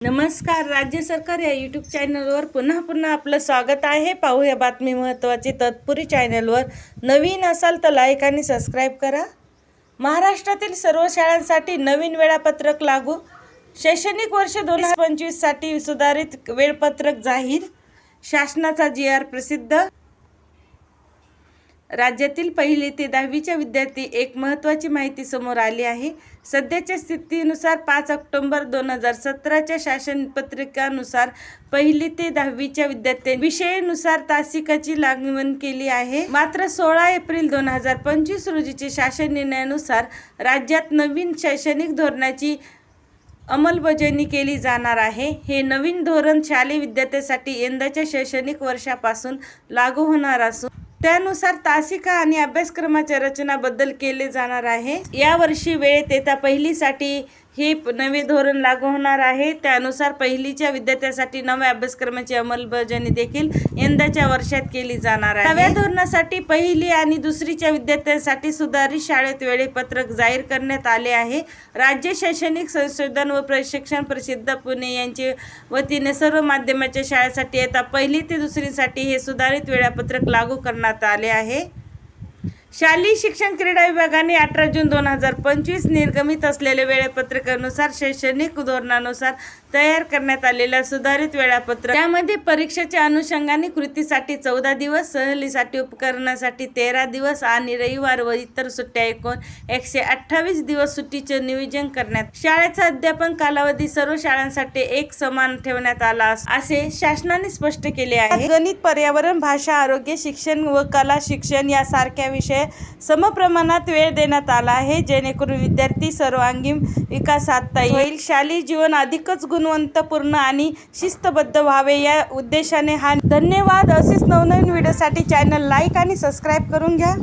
नमस्कार राज्य सरकार या यूट्यूब चॅनलवर पुन्हा पुन्हा आपलं स्वागत आहे. पाहूया बातमी महत्त्वाची तत्पुरी चॅनलवर नवीन असाल तर लाईक आणि सबस्क्राईब करा. महाराष्ट्रातील सर्व शाळांसाठी नवीन वेळापत्रक लागू. शैक्षणिक वर्ष दोन हजार पंचवीससाठी सुधारित वेळपत्रक जाहीर. शासनाचा जी आर प्रसिद्ध. राज्यातील पहिली ते दहावीच्या विद्यार्थी एक महत्त्वाची माहिती समोर आली आहे. सध्याच्या स्थितीनुसार पाच ऑक्टोंबर दोन हजार सतराच्या शासन पत्रिकानुसार पहिली ते दहावीच्या विद्यार्थी विषयानुसार तासिकाची लागवण केली आहे. मात्र सोळा एप्रिल दोन हजार पंचवीस रोजीचे शासन निर्णयानुसार राज्यात नवीन शैक्षणिक धोरणाची अंमलबजावणी केली जाणार आहे. हे नवीन धोरण शालेय विद्यार्थ्यांसाठी यंदाच्या शैक्षणिक वर्षापासून लागू होणार असून त्यानुसार तासिका आणि अभ्यासक्रमाच्या रचनाबद्दल केले जाणार आहे. यावर्षी वेळेत येता पहिलीसाठी हे प- नवे धोरण लागू होणार आहे. त्यानुसार पहिलीच्या विद्यार्थ्यासाठी नव्या अभ्यासक्रमाची अंमलबजावणी देखील यंदाच्या वर्षात केली जाणार आहे. नव्या धोरणासाठी पहिली आणि दुसरीच्या विद्यार्थ्यांसाठी सुधारित शाळेत वेळेपत्रक जाहीर करण्यात आले आहे. राज्य शैक्षणिक संशोधन व प्रशिक्षण प्रसिद्ध पुणे यांचे वतीने सर्व माध्यमाच्या शाळेसाठी येता पहिली ते दुसरीसाठी हे सुधारित वेळापत्रक लागू करण्यात आले आहे. शालेय शिक्षण क्रीडा विभागाने अठरा जून दोन हजार पंचवीस निर्गमित असलेल्या वेळापत्रकानुसार शैक्षणिक धोरणानुसार तयार करण्यात आलेल्या सुधारित वेळापत्रक त्यामध्ये परीक्षेच्या अनुषंगाने कृतीसाठी चौदा दिवस सहलीसाठी उपकरणासाठी तेरा दिवस आणि रविवार व इतर सुट्ट्या एकूण एकशे अठ्ठावीस दिवस सुट्टीचे नियोजन करण्यात शाळेचा अध्यापन कालावधी सर्व शाळांसाठी एक समान ठेवण्यात आला असे शासनाने स्पष्ट केले आहे. गणित पर्यावरण भाषा आरोग्य शिक्षण व कला शिक्षण यासारख्या विषय समप्रमाणात वेळ देण्यात आला आहे जेणेकरून विद्यार्थी सर्वांगीण विकास साधता येईल. शालेय जीवन अधिकच गुणवंतपूर्ण आणि शिस्तबद्ध व्हावे या उद्देशाने हा धन्यवाद. असेच नवनवीन व्हिडिओसाठी चॅनल लाईक आणि सबस्क्राईब करून घ्या.